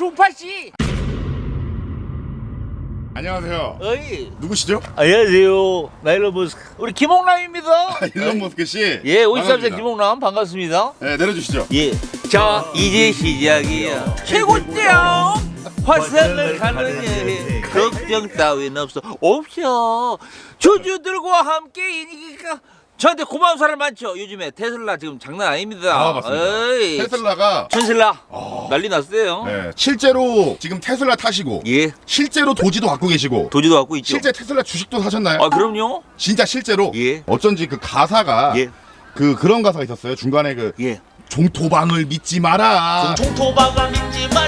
종파 씨. 안녕하세요. 어이. 누구시죠? 안녕하세요. 나일론 머스크. 우리 김홍남입니다. 일론 머스크 씨. 예, 53세 반갑습니다. 김홍남 반갑습니다. 네, 내려주시죠. 예. 자, 이제 시작이야. 최고대요. 화성을 가는 여행. 걱정 따윈 없어. 없어. 주주들과 함께 이니까 저한테 고마운 사람 많죠. 요즘에 테슬라 지금 장난 아닙니다. 아, 맞습니다. 테슬라가 천슬라 난리 났어요. 네, 실제로 지금 테슬라 타시고 예. 실제로 도지도 갖고 계시고 도지도 갖고 있죠. 실제 테슬라 주식도 사셨나요? 아, 그럼요. 진짜 실제로 예. 어쩐지 그 가사가 예. 그 그런 가사가 있었어요. 중간에 그 예. 종토방을 믿지 마라. 종토방아 믿지 마라.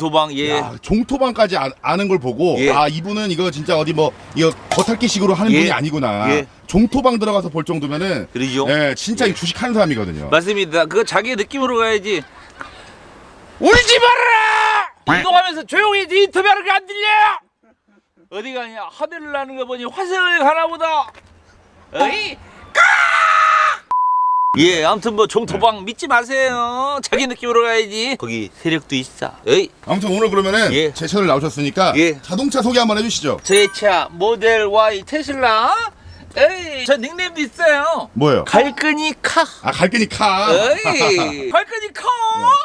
도방 예. 야, 종토방까지 아, 아는 걸 보고 예. 아 이분은 이거 진짜 어디 뭐 이거 겉핥기식으로 하는 예. 분이 아니구나. 예. 종토방 들어가서 볼 정도면은 그러죠. 예, 진짜 예. 이 주식 하는 사람이거든요. 맞습니다. 그거 자기의 느낌으로 가야지. 울지 말아라! 운동하면서 조용히 네 인터뷰하는 게 안 들려! 어디 가냐? 하늘을 나는 거 보니 화성을 가나 보다. 어이? 까! 예, 아무튼 뭐 종토방 믿지 마세요. 자기 느낌으로 가야지. 거기 세력도 있어. 어이? 아무튼 오늘 그러면은 예. 제 채널 나오셨으니까 예. 자동차 소개 한번 해주시죠. 제 차 모델 Y 테슬라. 에이, 저 닉네임도 있어요. 뭐예요? 갈끈이 카. 아 갈끈이 카. 어이, 갈끈이 카.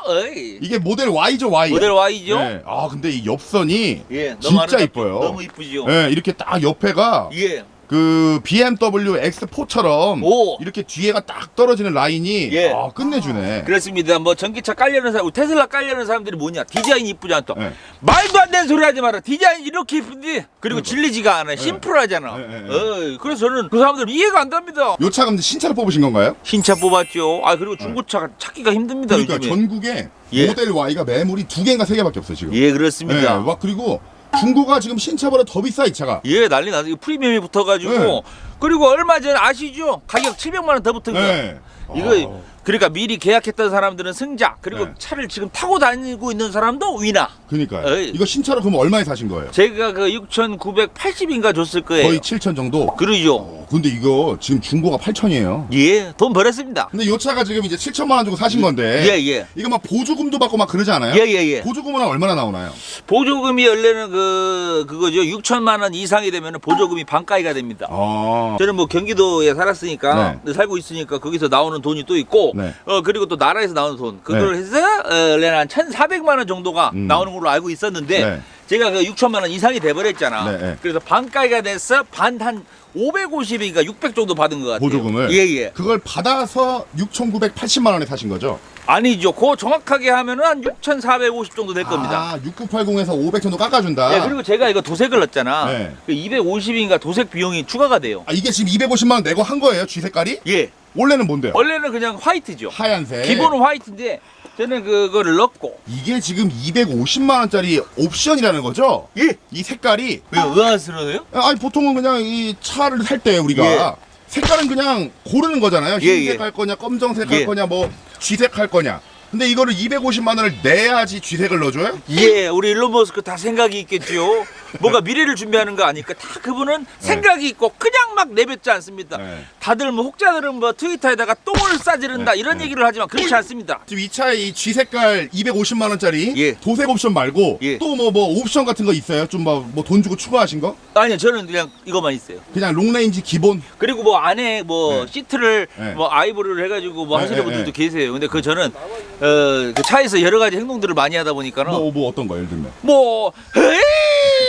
어이. 이게 모델 Y죠 Y. 모델 Y죠? 네. 아 근데 이 옆선이 예, 진짜? 이뻐요. 너무 이쁘죠. 예, 이렇게 딱 옆에가 예. 그 BMW X4처럼 오. 이렇게 뒤에가 딱 떨어지는 라인이 예. 아, 끝내주네. 그렇습니다. 뭐 전기차 깔려는 사람, 테슬라 깔려는 사람들이 뭐냐? 디자인이 이쁘지 않다. 예. 말도 안 되는 소리 하지 마라. 디자인 이렇게 이쁜데 그리고 질리지가 않아. 심플하잖아. 예, 예, 예. 어이, 그래서 저는 그 사람들 이해가 안 됩니다. 요차 근데 신차로 뽑으신 건가요? 신차 뽑았죠. 아 그리고 중고차가 찾기가 힘듭니다. 그러니까 요즘에. 전국에 예. 모델 Y가 매물이 두 개인가 세 개밖에 없어요 지금. 예, 그렇습니다. 막 그리고 중고가 지금 신차보다 더 비싸 이 차가. 예, 난리 나서 이거 프리미엄이 붙어가지고 네. 그리고 얼마 전 아시죠? 가격 700만 원 더 붙은 거. 네. 이거 그러니까 미리 계약했던 사람들은 승자 그리고 네. 차를 지금 타고 다니고 있는 사람도 위나. 그러니까요. 어이. 이거 신차로 그럼 얼마에 사신 거예요? 제가 그 6,980인가 줬을 거예요. 거의 7천 정도. 그러죠. 어, 근데 이거 지금 중고가 8천이에요. 예, 돈 벌었습니다. 근데 이 차가 지금 이제 7천만 원 주고 사신 건데 예, 예. 이거 막 보조금도 받고 막 그러지 않아요? 예, 예, 예. 보조금은 얼마나 나오나요? 보조금이 원래는 그 그거죠. 6천만 원 이상이 되면 보조금이 반가이가 됩니다. 아. 저는 뭐 경기도에 살았으니까 네. 살고 있으니까 거기서 나오는 돈이 또 있고 네. 어 그리고 또 나라에서 나오는 돈 그걸 해서 어, 원래는 한 1,400만 원 정도가 음. 나오는 걸로 알고 있었는데 네. 제가 그 6천만 원 이상이 돼 버렸잖아. 네, 네. 그래서 반가이가 돼서 반 한 550인가 600 정도 받은 것 같아요. 보조금을? 예, 예. 그걸 받아서 6,980만 원에 사신 거죠? 아니죠. 그 정확하게 하면은 한 6,450 정도 될 겁니다. 아, 6980에서 500 정도 깎아준다. 예, 그리고 제가 이거 도색을 넣었잖아. 네. 그 250인가 도색 비용이 추가가 돼요. 아, 이게 지금 250만 원 내고 한 거예요? G 색깔이? 예. 원래는 뭔데요? 원래는 그냥 화이트죠. 하얀색. 기본은 화이트인데 저는 그거를 넣고 이게 지금 250만 원짜리 옵션이라는 거죠? 예. 이 색깔이 왜 의아스러워요? 아니 보통은 그냥 이 차를 살 때 우리가 예. 색깔은 그냥 고르는 거잖아요. 예, 흰색 예. 할 거냐, 검정색 할 예. 거냐, 뭐 쥐색 할 거냐. 근데 이거를 250만 원을 내야지 쥐색을 넣어줘요? 예, 우리 일론 머스크 다 생각이 있겠죠. 뭔가 미래를 준비하는 거 아니까 다 그분은 생각이 있고 그냥 막 내뱉지 않습니다. 네. 다들 뭐 혹자들은 뭐 트위터에다가 똥을 싸지른다 네, 이런 네. 얘기를 하지만 그렇지 않습니다. 지금 이 차에 이 쥐색깔 250만 원짜리 예. 도색 옵션 말고 예. 또 뭐 뭐 옵션 같은 거 있어요? 좀 뭐 뭐 돈 주고 추가하신 거? 아니요, 저는 그냥 이것만 있어요. 그냥 롱레인지 기본. 그리고 뭐 안에 뭐 네. 시트를 네. 뭐 아이보리를 해가지고 뭐 네, 하시는 네, 분들도 네. 계세요. 근데 그 저는 어, 그 차에서 여러 가지 행동들을 많이 하다 보니까는 뭐 뭐 어떤 거 예를 들면 뭐 에이!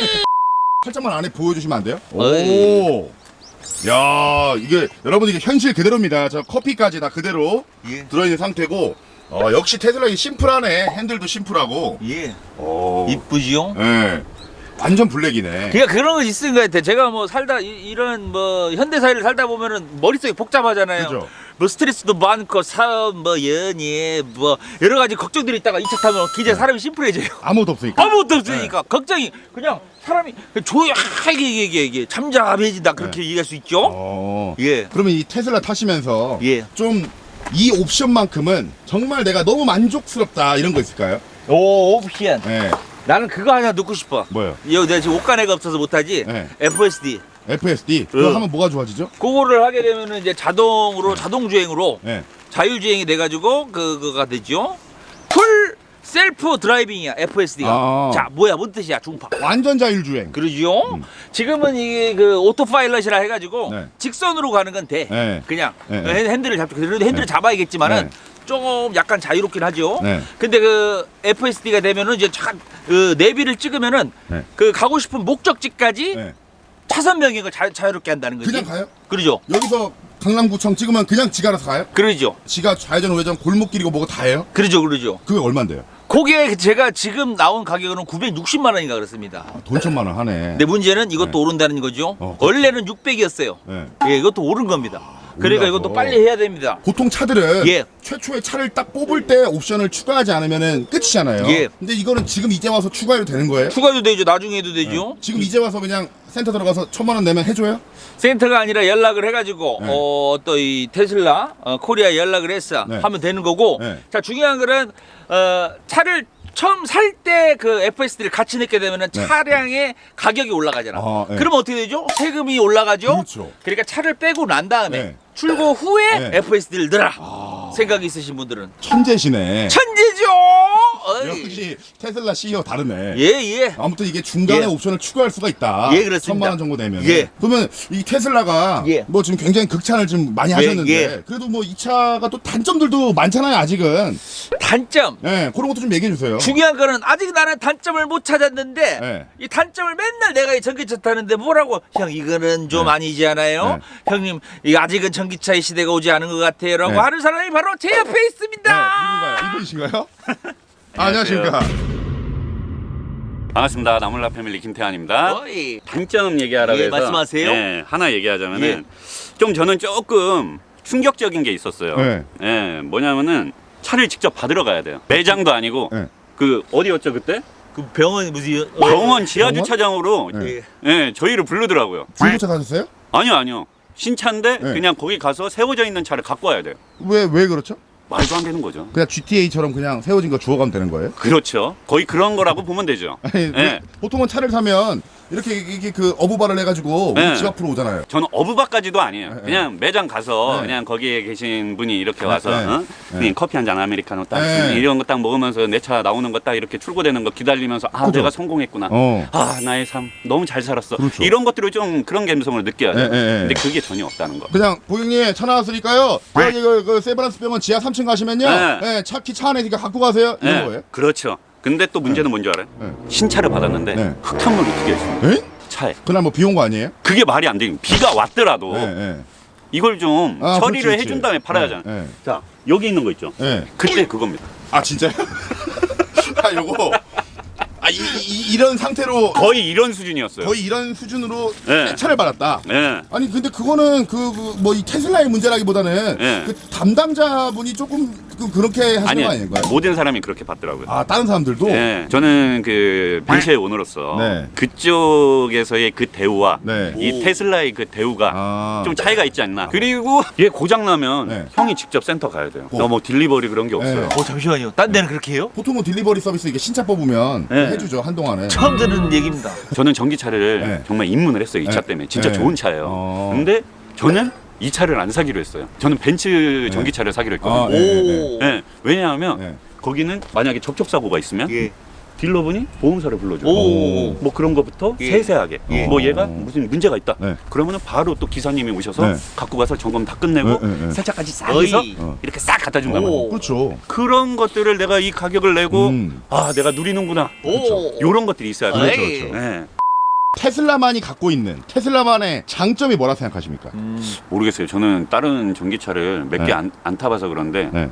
살짝만 안에 보여주시면 안 돼요? 오. 야 이게 여러분 이게 현실 그대로입니다. 저 커피까지 다 그대로 예. 들어있는 상태고 어, 역시 테슬라 이 심플하네. 핸들도 심플하고. 예. 오. 이쁘지요? 예. 완전 블랙이네. 그냥 그런 거 있는 것 같아. 제가 뭐 살다 이, 런뭐 현대 사회를 살다 보면은 머릿속이 복잡하잖아요. 그죠. 뭐 스트레스도 많고 사업 뭐 연예 뭐 여러 가지 걱정들이 있다가 이 차 타면 기자 사람이 심플해져요. 아무것도 없으니까. 아무것도 없으니까 걱정이 그냥 사람이 조용하게 이게 이게 이게 잠잠해진다 그렇게 얘기할 수 있죠. 어. 예. 그러면 이 테슬라 타시면서 예. 좀 이 옵션만큼은 정말 내가 너무 만족스럽다 이런 거 있을까요? 오 옵션. 예. 나는 그거 하나 넣고 싶어. 뭐요? 여기 내가 지금 옷가네가 없어서 못하지. 네. FSD. FSD. 그거 응. 하면 뭐가 좋아지죠? 그거를 하게 되면은 이제 자동으로 자동 주행으로 예. 자율 주행이 돼 가지고 그거가 되죠. 풀 셀프 드라이빙이야 FSD가. 아. 자 뭐야 뭔 뜻이야 중파. 완전 자율주행. 그러죠. 지금은 이게 그 오토파일럿이라 해가지고 네. 직선으로 가는 건 돼. 네. 그냥 네, 그 네. 핸들을 잡고 그래도 핸들을 네. 잡아야겠지만은 네. 조금 약간 자유롭긴 하죠. 네. 근데 그 FSD가 되면은 이제 참, 그 내비를 찍으면은 네. 그 가고 싶은 목적지까지 네. 차선 변경을 자, 자유롭게 한다는 거지. 그냥 가요? 그러죠. 여기서 강남구청 찍으면 그냥 지가 알아서 가요? 그러죠. 지가 좌회전 우회전 골목길이고 뭐고 다 해요? 그러죠. 그러죠. 그게 얼만데요? 그게 제가 지금 나온 가격은 960만 원인가 그렇습니다. 돈 천만 원 하네. 근데 문제는 이것도 네. 오른다는 거죠. 어, 그렇죠. 원래는 600이었어요. 네. 예, 이것도 오른 겁니다. 그러니까. 이것도 빨리 해야 됩니다. 보통 차들은 예. 최초에 차를 딱 뽑을 때 옵션을 추가하지 않으면 끝이잖아요. 예. 근데 이거는 지금 이제 와서 추가해도 되는 거예요? 추가도 되죠. 나중에 해도 되죠. 지금 이제 와서 그냥 센터 들어가서 천만 원 내면 해줘요? 센터가 아니라 연락을 해가지고 네. 어, 또 이 테슬라 어, 코리아 연락을 했어 네. 하면 되는 거고 네. 자 중요한 거는 어, 차를 처음 살 때 그 FSD를 같이 넣게 되면은 네. 차량의 가격이 올라가잖아. 아, 네. 그러면 어떻게 되죠? 세금이 올라가죠. 그렇죠. 러니까 차를 빼고 난 다음에 네. 출고 후에 네. FSD를 넣어라. 생각이 있으신 분들은 천재시네. 천재죠. 어이. 역시 테슬라 CEO 다르네. 예 예. 아무튼 이게 중간에 예. 옵션을 추가할 수가 있다. 예, 그렇습니다. 천만 원 정도 내면. 예. 그러면 이 테슬라가 예. 뭐 지금 굉장히 극찬을 좀 많이 하셨는데 예. 그래도 뭐 이 차가 또 단점들도 많잖아요 아직은. 단점. 예, 그런 것도 좀 얘기해 주세요. 중요한 거는 아직 나는 단점을 못 찾았는데 네. 이 단점을 맨날 내가 이 전기차 타는데 뭐라고 형 이거는 좀 네. 아니지 않아요? 형님 이 아직은 전기차의 시대가 오지 않은 것 같아요라고 네. 하는 사람이 바로 제 옆에 네, 있습니다. 누군가요? 이분이신가요? 아, 안녕하십니까. 반갑습니다. 나물라 패밀리 김태환입니다. 어이. 단점 얘기하라고 예, 해서 말씀하세요. 예, 하나 얘기하자면은 예. 좀 저는 조금 충격적인 게 있었어요. 네. 예, 뭐냐면은 차를 직접 받으러 가야 돼요. 매장도 아니고 네. 그 어디였죠 그때? 그 병원 무슨 병원 지하 주차장으로 네. 예. 예, 저희를 부르더라고요. 중고차 사셨어요? 아니요, 아니요. 신차인데 네. 그냥 거기 가서 세워져 있는 차를 갖고 와야 돼요. 왜, 왜 그렇죠? 말도 안 되는 거죠. 그냥 GTA처럼 그냥 세워진 거 주워가면 되는 거예요? 그렇죠. 거의 그런 거라고 보면 되죠. 아니, 예. 보통은 차를 사면 이렇게 이게 그 어부발을 해가지고 네. 집 앞으로 오잖아요. 저는 어부박까지도 아니에요. 네, 그냥 매장 가서 네. 그냥 거기에 계신 분이 이렇게 와서 네, 어? 네. 그냥 커피 한 잔 아메리카노 딱 네. 이런 거 딱 먹으면서 내 차 나오는 거 딱 이렇게 출고되는 거 기다리면서 아 그죠. 내가 성공했구나. 어. 아 나의 삶 너무 잘 살았어. 그렇죠. 이런 것들을 좀 그런 감성을 느껴야 돼요. 네, 네, 네. 근데 그게 전혀 없다는 거. 그냥 고객님 차 나왔으니까요. 여기 그, 그 세브란스 병원 지하 3층 가시면요. 네. 네, 차키 차 안에 있으니까 갖고 가세요. 이런 네, 거예요. 그렇죠. 근데 또 문제는 뭔지 알아요? 네. 신차를 받았는데 네. 흙탕물이 두 개 있습니다. 에? 차에. 그날 뭐 비 온 거 아니에요? 그게 말이 안 돼요. 비가 왔더라도 네, 네. 이걸 좀 아, 처리를 그렇지, 해준 그렇지. 다음에 팔아야 네, 하잖아요. 네. 자 여기 있는 거 있죠. 네. 그때 그겁니다. 아 진짜요? 아 요거 아 이, 이, 이런 상태로 거의 이런 수준이었어요. 거의 이런 수준으로 네. 새 차를 받았다. 예. 아니 근데 그거는 그 뭐 이 테슬라의 문제라기보다는 네. 그 담당자분이 조금 그, 그렇게 하시는 아니 거 아닌가요? 모든 사람이 그렇게 봤더라고요. 아 다른 사람들도 예, 저는 그 벤츠의 오너로서 네. 그쪽에서의 그 대우와 네. 이 테슬라의 그 대우가 아. 좀 차이가 있지 않나. 그리고 얘 고장 나면 네. 형이 직접 센터 가야 돼요. 어. 너뭐 딜리버리 그런 게 없어요. 네. 어 잠시만요. 딴 데는 그렇게 해요? 보통은 딜리버리 서비스 이게 신차 뽑으면 네. 해주죠 한동안은. 처음 듣는 얘기입니다. 저는 전기차를 네. 정말 입문을 했어요. 이 차 네. 때문에 진짜 네. 좋은 차예요. 어. 근데 저는 이 차를 안 사기로 했어요. 저는 벤츠 전기차를 사기로 했거든요. 아, 네, 네, 예, 왜냐하면 네. 거기는 만약에 접촉 사고가 있으면 예. 딜러분이 보험사를 불러줘요. 오. 뭐 그런 거부터 예. 세세하게. 예. 뭐 얘가 어. 무슨 문제가 있다. 네. 그러면은 바로 또 기사님이 오셔서 네. 갖고 가서 점검 다 끝내고 네, 네, 네. 세차까지 싹 어이. 해서 어. 이렇게 싹 갖다 준단 오. 말이에요. 그렇죠. 그런 것들을 내가 이 가격을 내고 음. 아 내가 누리는구나. 오. 요런 것들이 있어야 돼요. 그렇죠. 그렇죠. 네. 테슬라만이 갖고 있는 테슬라만의 장점이 뭐라 생각하십니까? 음. 모르겠어요. 저는 다른 전기차를 몇개 네. 안 타봐서 그런데 네.